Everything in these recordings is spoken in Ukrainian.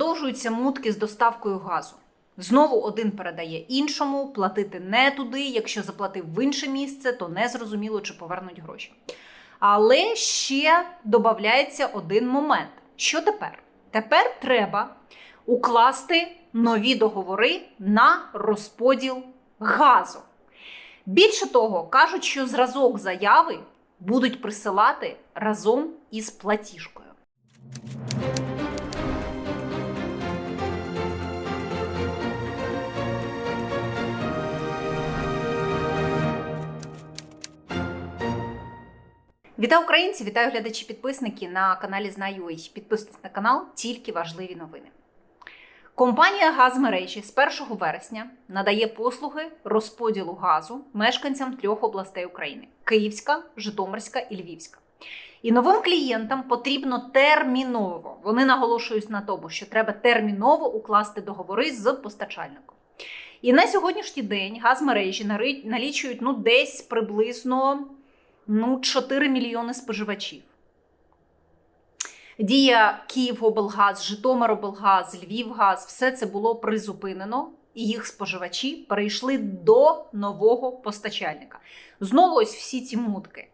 продовжуються мутки з доставкою газу. Знову один передає іншому, платити не туди. Якщо заплатив в інше місце, то не зрозуміло, чи повернуть гроші. Але ще додається один момент. Що тепер? Тепер треба укласти нові договори на розподіл газу. Більше того, кажуть, що зразок заяви будуть присилати разом із платіжкою. Вітаю українці! Вітаю глядачі підписники на каналі Знаю.ua. Підписуйтесь на канал, тільки важливі новини. Компанія Газмережі з 1 вересня надає послуги розподілу газу мешканцям трьох областей України: Київська, Житомирська і Львівська. І новим клієнтам потрібно терміново. Вони наголошують на тому, що треба терміново укласти договори з постачальником. І на сьогоднішній день газмережі налічують ну, десь приблизно ну, 4 мільйони споживачів. Дія Київоблгаз, Житомироблгаз, Львівгаз все це було призупинено, і їх споживачі перейшли до нового постачальника. Знову ось всі ці мутки.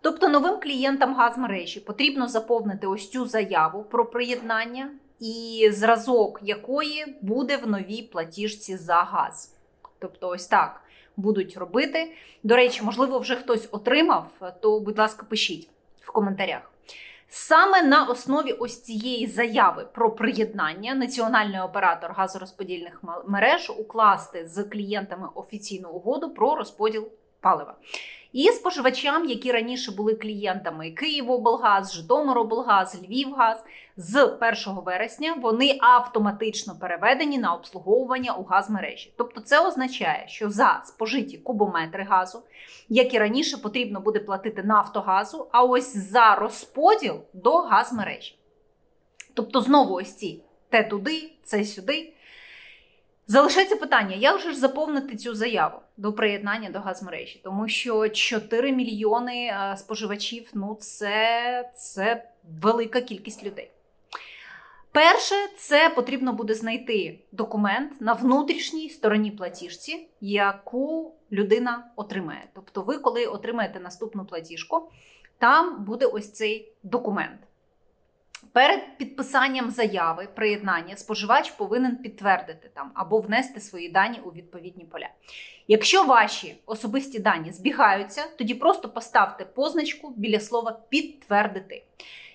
Тобто новим клієнтам газмережі потрібно заповнити ось цю заяву про приєднання і зразок якої буде в новій платіжці за газ. Тобто, ось так будуть робити. До речі, можливо, вже хтось отримав, то, будь ласка, пишіть в коментарях. Саме на основі ось цієї заяви про приєднання національний оператор газорозподільних мереж укласти з клієнтами офіційну угоду про розподіл палива. І споживачам, які раніше були клієнтами Київоблгаз, Житомироблгаз, Львівгаз, з 1 вересня вони автоматично переведені на обслуговування у газмережі. Тобто, це означає, що за спожиті кубометри газу, як і раніше, потрібно буде платити Нафтогазу, а ось за розподіл до газмережі. Тобто, знову ось ці те туди, це сюди. Залишається питання, як же ж заповнити цю заяву до приєднання до газмережі? Тому що 4 мільйони е, споживачів ну це, це велика кількість людей. Перше, це потрібно буде знайти документ на внутрішній стороні платіжці, яку людина отримає. Тобто, ви, коли отримаєте наступну платіжку, там буде ось цей документ. Перед підписанням заяви приєднання споживач повинен підтвердити там або внести свої дані у відповідні поля. Якщо ваші особисті дані збігаються, тоді просто поставте позначку біля слова підтвердити.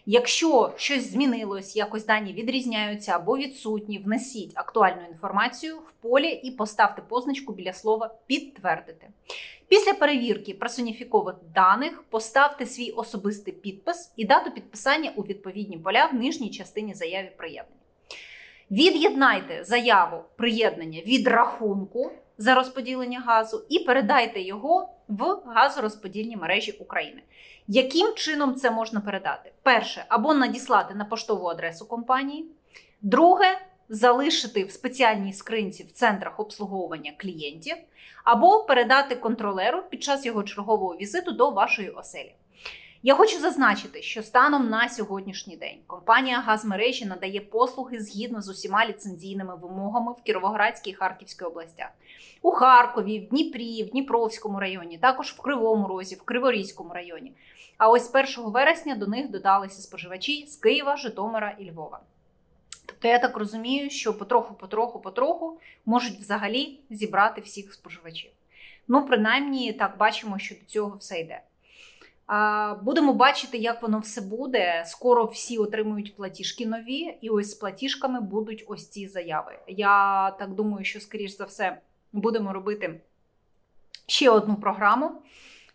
Якщо щось змінилось, якось дані відрізняються або відсутні, внесіть актуальну інформацію в полі і поставте позначку біля слова підтвердити. Після перевірки персоніфікованих даних поставте свій особистий підпис і дату підписання у відповідні поля в нижній частині заяви приєднання. Від'єднайте заяву приєднання від рахунку за розподілення газу і передайте його в газорозподільні мережі України. Яким чином це можна передати? Перше, або надіслати на поштову адресу компанії. Друге, залишити в спеціальній скринці в центрах обслуговування клієнтів, або передати контролеру під час його чергового візиту до вашої оселі. Я хочу зазначити, що станом на сьогоднішній день компанія газмережі надає послуги згідно з усіма ліцензійними вимогами в Кіровоградській і Харківській областях, у Харкові, в Дніпрі, в Дніпровському районі, також в Кривому Розі, в Криворізькому районі. А ось 1 вересня до них додалися споживачі з Києва, Житомира і Львова. Тобто я так розумію, що потроху, потроху, потроху можуть взагалі зібрати всіх споживачів. Ну, принаймні, так бачимо, що до цього все йде. Будемо бачити, як воно все буде. Скоро всі отримують платіжки нові, і ось з платіжками будуть ось ці заяви. Я так думаю, що, скоріш за все, будемо робити ще одну програму.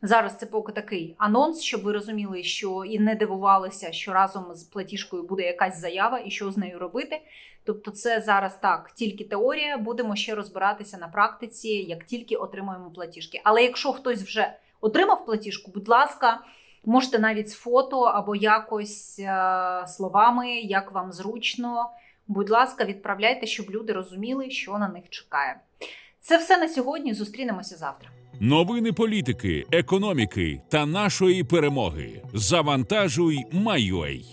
Зараз це поки такий анонс, щоб ви розуміли, що і не дивувалися, що разом з платіжкою буде якась заява і що з нею робити. Тобто, це зараз так, тільки теорія. Будемо ще розбиратися на практиці, як тільки отримаємо платіжки. Але якщо хтось вже отримав платіжку, будь ласка, можете навіть з фото або якось е, словами, як вам зручно. Будь ласка, відправляйте, щоб люди розуміли, що на них чекає. Це все на сьогодні. Зустрінемося завтра. Новини політики, економіки та нашої перемоги. Завантажуй, Майой.